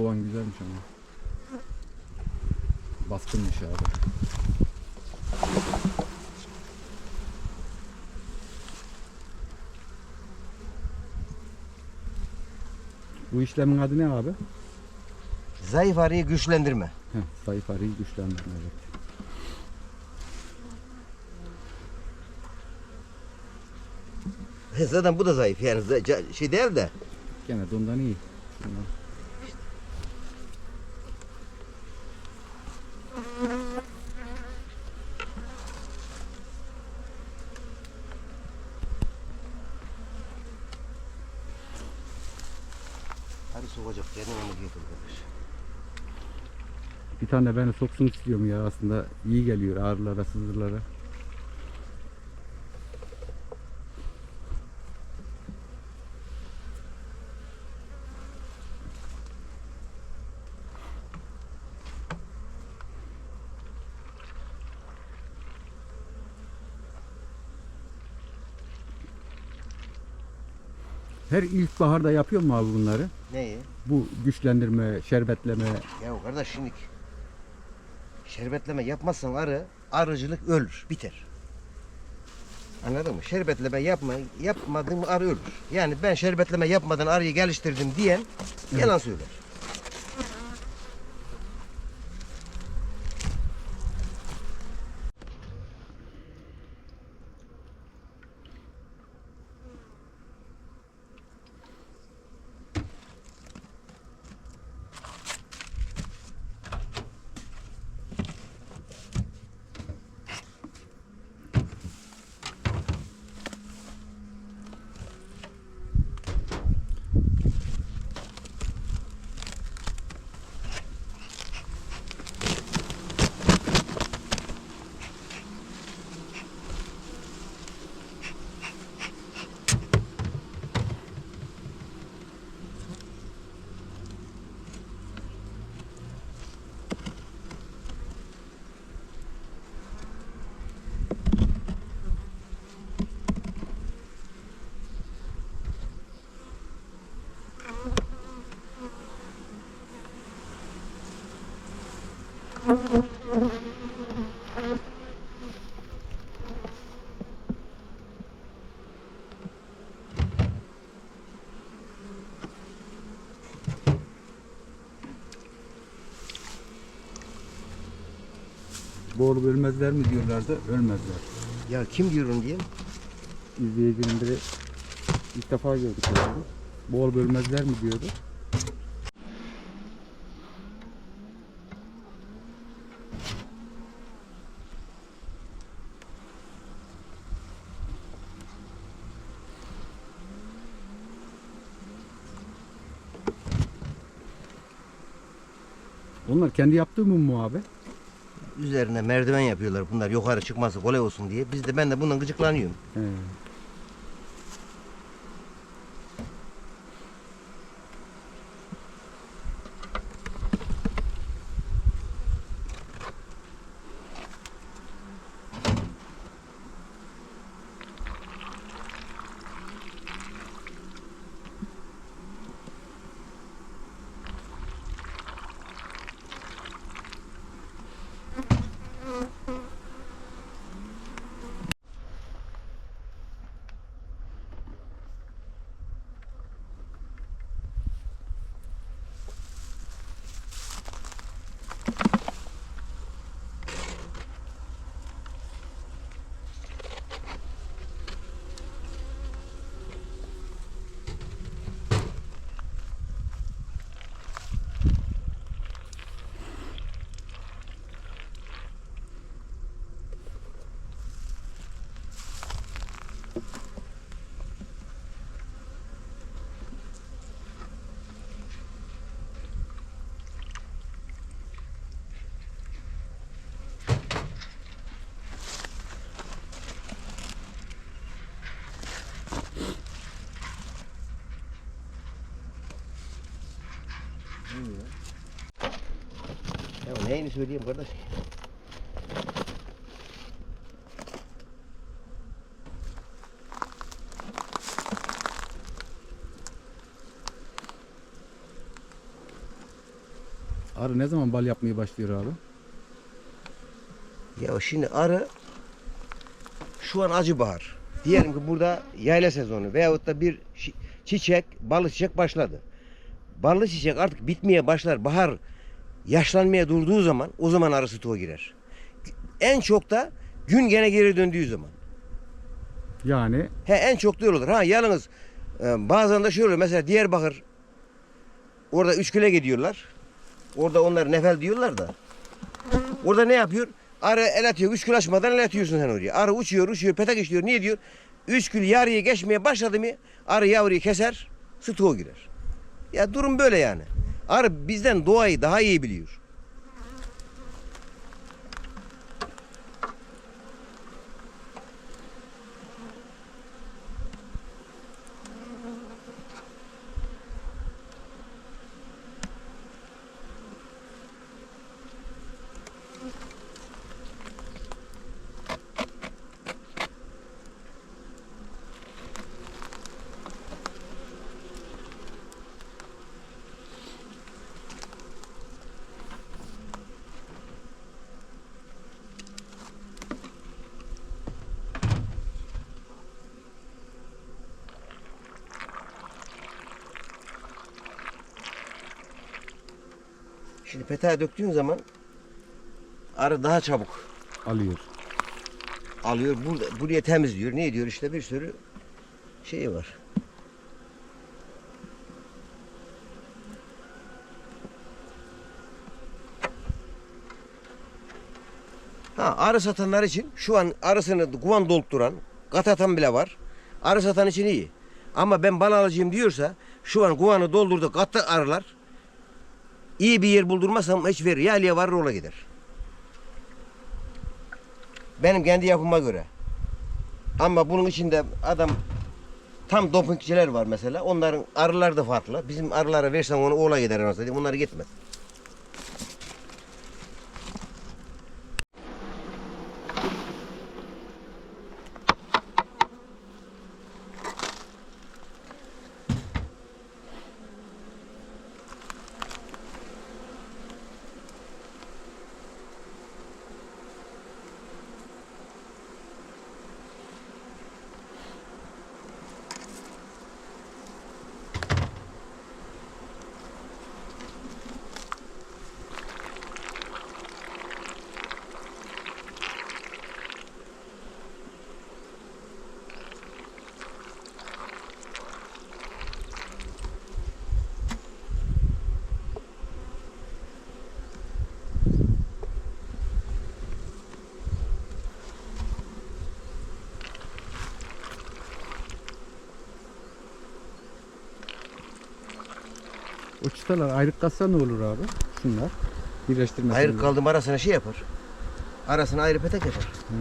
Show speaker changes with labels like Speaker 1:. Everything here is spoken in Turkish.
Speaker 1: Kovan güzelmiş ama. Baskınmış abi. Bu işlemin adı ne abi?
Speaker 2: Zayıf arıyı güçlendirme.
Speaker 1: Heh, zayıf arıyı güçlendirme. Evet.
Speaker 2: Zaten bu da zayıf yani şey değil de.
Speaker 1: Gene de ondan iyi. Bundan.
Speaker 2: Sokacak kendine onu getir.
Speaker 1: Bir tane beni soksun istiyorum ya aslında iyi geliyor ağrılara sızılara. Her ilkbaharda yapıyor mu abi bunları?
Speaker 2: Neyi?
Speaker 1: Bu güçlendirme, şerbetleme,
Speaker 2: Ya kardeş şimdi şerbetleme yapmazsan arı arıcılık ölür, biter. Anladın mı? Şerbetleme yapma, yapmadın mı arı ölür. Yani ben şerbetleme yapmadan arıyı geliştirdim diyen yalan söyler.
Speaker 1: Boğulup ölmezler mi diyorlardı, ölmezler.
Speaker 2: Ya kim diyor onu diye?
Speaker 1: İzleyicinin biri ilk defa gördük herhalde. Boğulup ölmezler mi diyordu. Onlar kendi yaptığı mum mu abi?
Speaker 2: Üzerine merdiven yapıyorlar bunlar yukarı çıkması kolay olsun diye. Biz de ben de bundan gıcıklanıyorum.
Speaker 1: He.
Speaker 2: Ya neyini söyleyeyim kardeş?
Speaker 1: Arı ne zaman bal yapmaya başlıyor abi?
Speaker 2: Ya şimdi arı şu an acı bahar. Diyelim ki burada yayla sezonu veyahut da bir çiçek, ballı çiçek başladı. Ballı çiçek artık bitmeye başlar. Bahar yaşlanmaya durduğu zaman o zaman arı stoğa girer. En çok da gün gene geri döndüğü zaman.
Speaker 1: Yani
Speaker 2: He en çok da öyle olur. Ha yalnız e, bazen de şöyle oluyor. Mesela Diyarbakır orada üç güle gidiyorlar. Orada onlar nefel diyorlar da. Orada ne yapıyor? Arı el atıyor. Üç gül açmadan el atıyorsun sen oraya. Arı uçuyor uçuyor petek işliyor. Niye diyor? Üç gül yarıya geçmeye başladı mı arı yavruyu keser stoğa girer. Ya durum böyle yani. Arı bizden doğayı daha iyi biliyor. Şimdi peteğe döktüğün zaman arı daha çabuk
Speaker 1: alıyor.
Speaker 2: alıyor burada buraya temizliyor. Ne diyor işte bir sürü şey var. Ha arı satanlar için şu an arısını kuvan dolduran, kat atan bile var. Arı satan için iyi. Ama ben bal alacağım diyorsa şu an kuvanı doldurdu kattı arılar. İyi bir yer buldurmazsam hiç verir. Ya Aliye varır ola gider. Benim kendi yapıma göre. Ama bunun içinde adam tam dopingçiler var mesela. Onların arılar da farklı. Bizim arılara versen onu oğla gider. Bunları gitmez.
Speaker 1: O çıtalar ayrık katsa ne olur abi? Şunlar. Birleştirmesi.
Speaker 2: Ayrı kaldım arasına şey yapar. Arasına ayrı petek yapar.
Speaker 1: Hmm.